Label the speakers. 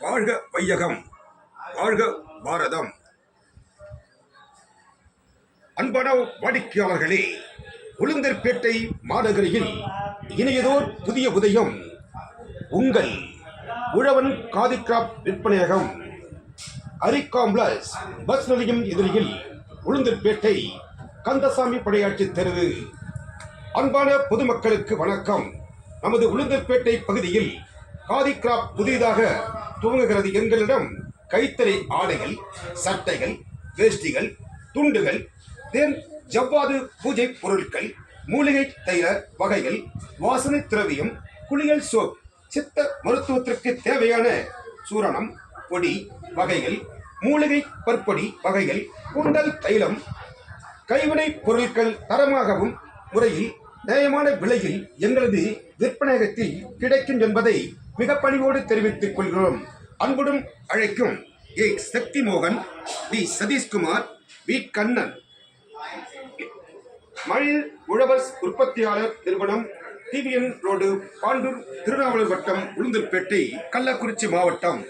Speaker 1: வாழ்க வையகம் வாழ்க பாரதம். அன்பான வாடிக்கையாளர்களே உளுந்தர்பேட்டை மாநகரியில் இணையதோர் புதிய உதயம் உங்கள் உழவன் காதிக்ராப் விற்பனையகம் அரிகாம்ப்ளஸ் பஸ் நிலையம் எதிரில் உளுந்தர்பேட்டை கந்தசாமி படையாட்சி தெருவு. அன்பான பொதுமக்களுக்கு வணக்கம். நமது உளுந்தர்பேட்டை பகுதியில் காதி கிராப் புதிதாக துவங்குகிறது. எங்களிடம் கைத்தறி ஆடைகள் சட்டைகள் வேஷ்டிகள் துண்டுகள் தேன் ஜவ்வாது பூஜை பொருட்கள் மூலிகை தைல வகைகள் வாசனை திரவியம் குளியல் சோப் சித்த மருத்துவத்திற்கு தேவையான சூரணம் பொடி வகைகள் மூலிகை பற்பொடி வகைகள் கூந்தல் தைலம் கைவினைப் பொருட்கள் தரமாகவும் முறையில் நியாயமான விலையில் எங்களது விற்பனையகத்தில் கிடைக்கும் என்பதை மிக பணிவோடு தெரிவித்துக் கொள்கிறோம். அன்புடன் அழைக்கும் ஏ. சக்தி மோகன் டி சதீஷ்குமார் வி. கண்ணன். மழில் உழவர் உற்பத்தியாளர் நிறுவனம் டிவிஎன் ரோடு பாண்டூர் திருநாவலூர் வட்டம் உளுந்தூர்பேட்டை கள்ளக்குறிச்சி மாவட்டம்.